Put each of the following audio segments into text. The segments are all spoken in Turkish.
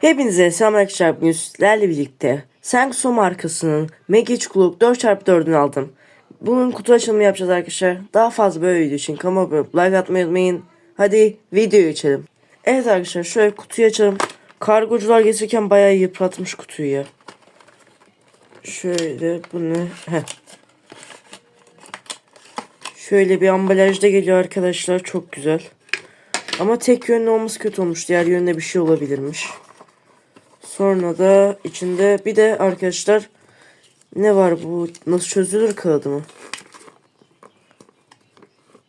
Hepinize selam arkadaşlar. Bugün birlikte Samsung markasının Magic Clock 4x4'ünü aldım. Bunun kutu açılımı yapacağız arkadaşlar. Daha fazla böyle video için kanalıma abone like atmayı unutmayın. Hadi videoyu açalım. Evet arkadaşlar şöyle kutuyu açalım. Kargocular getirirken bayağı yıpratmış kutuyu ya. Şöyle bunu. Şöyle bir ambalajda geliyor arkadaşlar. Çok güzel. Ama tek yönlü olması kötü olmuş. Diğer yönde bir şey olabilirmiş. Sonra da içinde bir de arkadaşlar ne var bu nasıl çözülür kağıdı mı?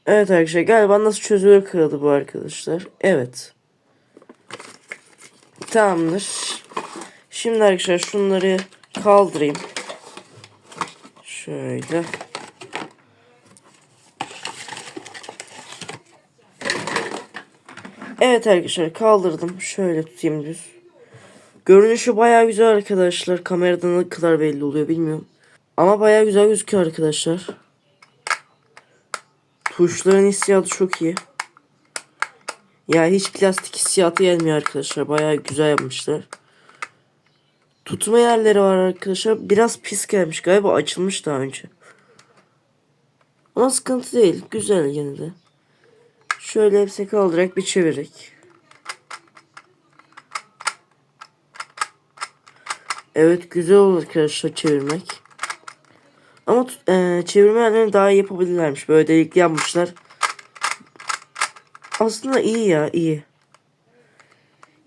Evet arkadaşlar galiba nasıl çözülür kağıdı bu arkadaşlar. Evet. Tamamdır. Şimdi arkadaşlar şunları kaldırayım. Şöyle. Evet arkadaşlar kaldırdım. Şöyle tutayım düz. Görünüşü baya güzel arkadaşlar. Kameradan ne kadar belli oluyor bilmiyorum. Ama baya güzel gözüküyor arkadaşlar. Tuşların hissiyatı çok iyi. Ya hiç plastik hissiyatı gelmiyor arkadaşlar. Baya güzel yapmışlar. Tutma yerleri var arkadaşlar. Biraz pis gelmiş. Galiba açılmış daha önce. Ama sıkıntı değil. Güzel yine de. Şöyle hepsini kaldırarak bir çevirek. Evet güzel olur arkadaşlar çevirmek. Ama e, çevirme yerlerini daha iyi yapabilirlermiş. Böyle delikli yapmışlar. Aslında iyi ya iyi.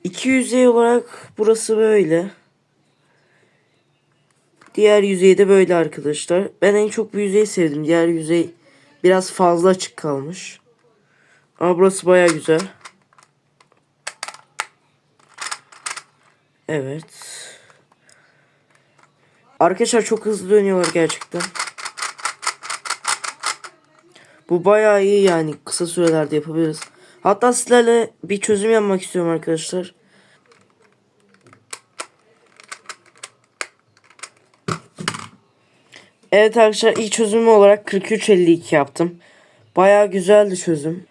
İki yüzey olarak burası böyle. Diğer yüzey de böyle arkadaşlar. Ben en çok bu yüzeyi sevdim. Diğer yüzey biraz fazla açık kalmış. Ama burası baya güzel. Evet. Arkadaşlar çok hızlı dönüyorlar gerçekten. Bu baya iyi yani kısa sürelerde yapabiliriz. Hatta sizlerle bir çözüm yapmak istiyorum arkadaşlar. Evet arkadaşlar ilk çözümü olarak 4352 yaptım. Baya güzeldi çözüm.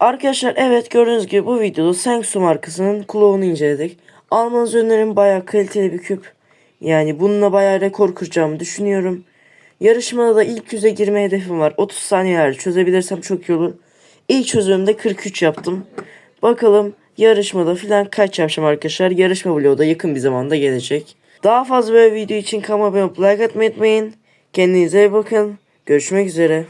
Arkadaşlar evet gördüğünüz gibi bu videoda Samsung markasının kulağını inceledik. Almanızı öneririm baya kaliteli bir küp. Yani bununla baya rekor kıracağımı düşünüyorum. Yarışmada da ilk yüze girme hedefim var. 30 saniyelerde çözebilirsem çok iyi olur. İlk çözümümde 43 yaptım. Bakalım yarışmada filan kaç yapacağım arkadaşlar. Yarışma vlogu da yakın bir zamanda gelecek. Daha fazla böyle video için kanalıma abone like atmayı unutmayın. Kendinize iyi bakın. Görüşmek üzere.